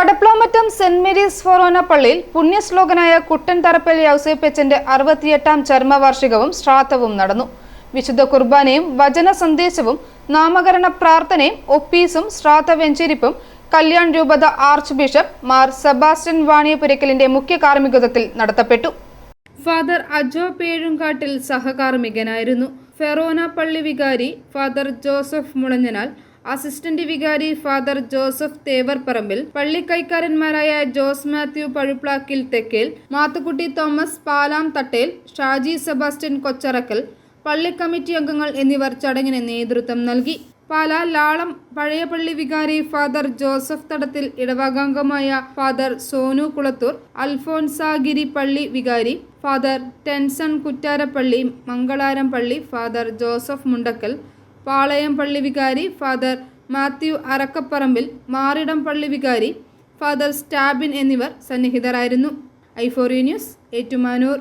Kadaplamattam saint Mary's ഫൊറോന പള്ളിയിൽ പുണ്യശ്ലോകനായ കുട്ടൻ തറപ്പൽ യൗസേപ്പച്ചന്റെ അറുപത്തിയെട്ടാം ചർമ്മവാർഷികവും ശ്രാദ്ധവും നടന്നു. വിശുദ്ധ കുർബാനയും വചന സന്ദേശവും നാമകരണ പ്രാർത്ഥനയും ഒപ്പീസും ശ്രാദ്ധ വെഞ്ചരിപ്പും കല്യാൺ രൂപത ആർച്ച് ബിഷപ്പ് മാർ സെബാസ്റ്റ്യൻ വാണിയപുരക്കലിന്റെ മുഖ്യ കാർമ്മികത്വത്തിൽ നടത്തപ്പെട്ടു. ഫാദർ അജോ പേഴുങ്കാട്ടിൽ സഹകാർമ്മികനായിരുന്നു. ഫെറോന പള്ളി വികാരി ഫാദർ ജോസഫ് മുളഞ്ഞനാൽ അസിസ്റ്റന്റ് വികാരി ഫാദർ ജോസഫ് തേവർ പറമ്പിൽ പള്ളി കൈക്കാരന്മാരായ ജോസ് മാത്യു പഴുപ്ലാക്കിൽ തെക്കേൽ മാത്തുക്കുട്ടി തോമസ് പാലാം തട്ടേൽ ഷാജി സെബാസ്റ്റ്യൻ കൊച്ചറക്കൽ പള്ളി കമ്മിറ്റി അംഗങ്ങൾ എന്നിവർ ചടങ്ങിന് നേതൃത്വം നൽകി. പാല ലാളം പഴയ പള്ളി വികാരി ഫാദർ ജോസഫ് തടത്തിൽ ഇടവകാംഗമായ ഫാദർ സോനു കുളത്തൂർ അൽഫോൻസാഗിരി പള്ളി വികാരി ഫാദർ ടെൻസൺ കുറ്റാരപ്പള്ളി മംഗളാരം പള്ളി ഫാദർ ജോസഫ് മുണ്ടക്കൽ പാളയം പള്ളി വികാരി ഫാദർ മാത്യു അറക്കപ്പറമ്പിൽ മാറിടം പള്ളി വികാരി ഫാദർ സ്റ്റാബിൻ എന്നിവർ സന്നിഹിതരായിരുന്നു. ഐഫോറി ന്യൂസ് ഏറ്റുമാനൂർ.